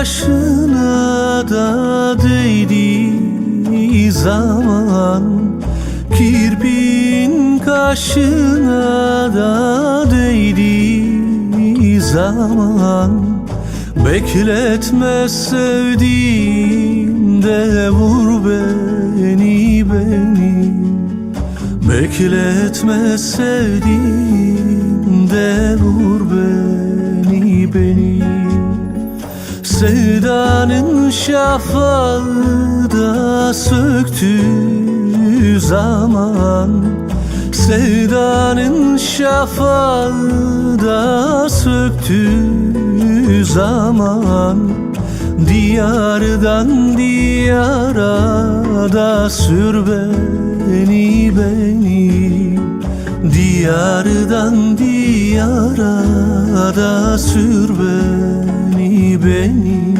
kaşına da değdiği zaman Kirpin kaşına da değdiği zaman Bekletme sevdiğimde vur beni beni. Bekletme sevdiğimde vur Sevdanın şafağı da söktüğü zaman. Sevdanın şafağı da söktüğü zaman. Diyardan diyara da sür beni beni. Diyardan diyara da sür beni beni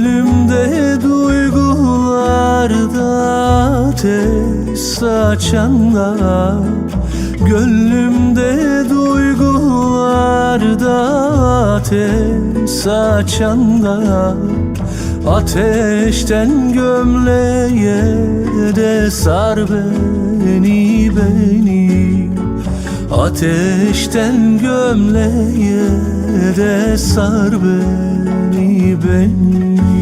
Gönlümde duygularda ateş saçanda Gönlümde duygularda ateş saçanda Ateşten gömleğe de sar beni beni. Ateşten gömleğe de sar beni beni.